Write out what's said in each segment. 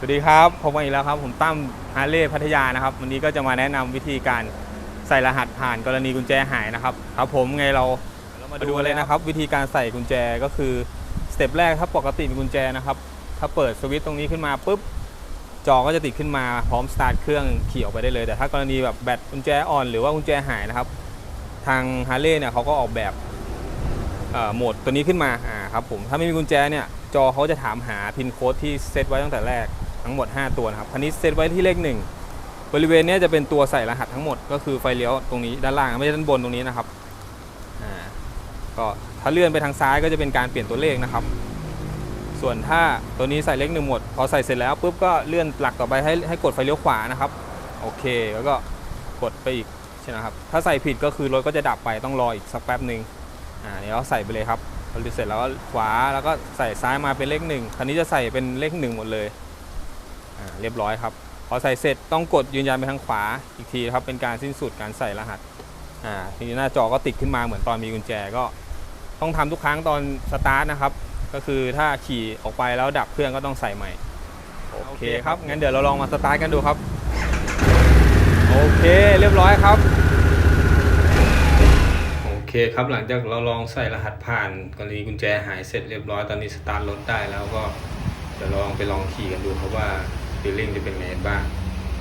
สวัสดีครับพบกันอีกแล้วครับ ผมตั้มฮาร์เลย์พัทยานะครับ วันนี้ก็จะมาแนะนำวิธีการใส่รหัสผ่านกรณีกุญแจหายนะครับ ครับผมไงเราเรามาดูเลยนะครับ วิธีการใส่กุญแจก็คือสเต็ปแรกถ้าปกติมีกุญแจนะครับ ถ้าเปิดสวิตช์ตรงนี้ขึ้นมาปุ๊บจอก็จะติดขึ้นมาพร้อมสตาร์ทเครื่องขี่ออกไปได้เลย แต่ถ้ากรณีแบบแบตกุญแจอ่อนหรือว่ากุญแจหายนะครับ ทางฮาร์เลย์เนี่ยเขาก็ออกแบบโหมดตัวนี้ขึ้นมาอ่าครับผมถ้าไม่มีกุญแจเนี่ยจอเขาจะถามหาพินโค้ดที่เซตไว้ตั้งแต่แรก ทั้งหมด 5 ตัวนะครับคันนี้เซตไว้ที่เลข 1 บริเวณนี้จะเป็นตัวใส่รหัสทั้งหมด ก็คือไฟเลี้ยวตรงนี้ด้านล่างไม่ใช่ด้านบนตรงนี้นะครับอ่าก็ถ้าเลื่อนไปทางซ้ายก็จะเป็นการเปลี่ยนตัวเลขนะครับ ส่วนถ้าตัวนี้ใส่เลขหนึ่งหมด พอใส่เสร็จแล้วปุ๊บก็เลื่อนหลักต่อไปให้ให้กดไฟเลี้ยวขวานะครับ โอเคแล้วก็กดไปอีกใช่ไหมครับ ถ้าใส่ผิดก็คือรถก็จะดับไปต้องรออีกสักแป๊บหนึ่งอ่าเดี๋ยวเราใส่ไปเลยครับพอเสร็จแล้วก็ขวาแล้วก็ใส่ซ้ายมาเป็นเลขหนึ่งคันนี้จะใส่เป็นเลขหนึ่งหมดเลย เรียบร้อยครับ พอใส่เสร็จต้องกดยืนยันไปทางขวาอีกทีครับเป็นการสิ้นสุดการใส่รหัสอ่าทีนี้หน้าจอก็ติดขึ้นมาเหมือนตอนมีกุญแจก็ต้องทำทุกครั้งตอนสตาร์ทนะครับ ก็คือถ้าขี่ออกไปแล้วดับเครื่องก็ต้องใส่ใหม่ โอเคครับ งั้นเดี๋ยวเราลองมาสตาร์ทกันดูครับ โอเคเรียบร้อยครับ โอเคครับหลังจากเราลองใส่รหัสผ่านกรณีกุญแจหายเสร็จเรียบร้อยตอนนี้สตาร์ทรถได้แล้วก็เดี๋ยวลองไปลองขี่กันดูครับว่า ฟิลลิ่งจะเป็นไงบ้าง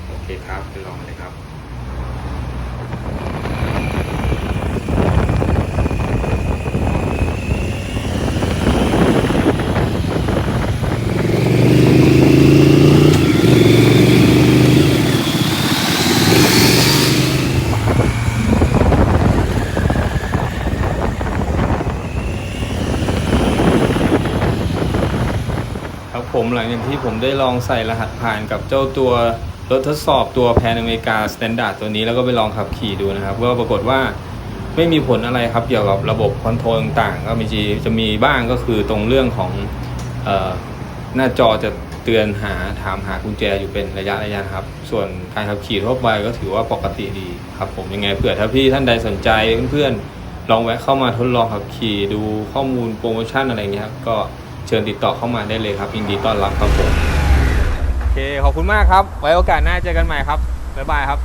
โอเคครับไปลองเลยครับ ครับผมหลังจากที่ผมได้ลองใส่รหัสผ่านกับเจ้าตัวรถทดสอบตัวแพนอเมริกาสแตนดาร์ดตัวนี้แล้วก็ไปลองขับขี่ดูนะครับ ก็ปรากฏว่าไม่มีผลอะไรครับเกี่ยวกับระบบคอนโทรลต่างๆก็มีจีจะมีบ้างก็คือตรงเรื่องของออหน้าจอจะเตือนหาถามหากุญแจอยู่เป็นระยะระยะครับ ส่วนการขับขี่ทั่วไปก็ถือว่าปกติดีครับผมยังไงเผื่อถ้าพี่ท่านใดสนใจเพื่อนๆลองแวะเข้ามาทดลองขับขี่ดูข้อมูลโปรโมชั่นอะไรเงี้ยก็ เชิญติดต่อเข้ามาได้เลยครับยินดีต้อนรับครับผมโอเคขอบคุณมากครับ ไว้โอกาสหน้าเจอกันใหม่ครับบ๊ายบายครับ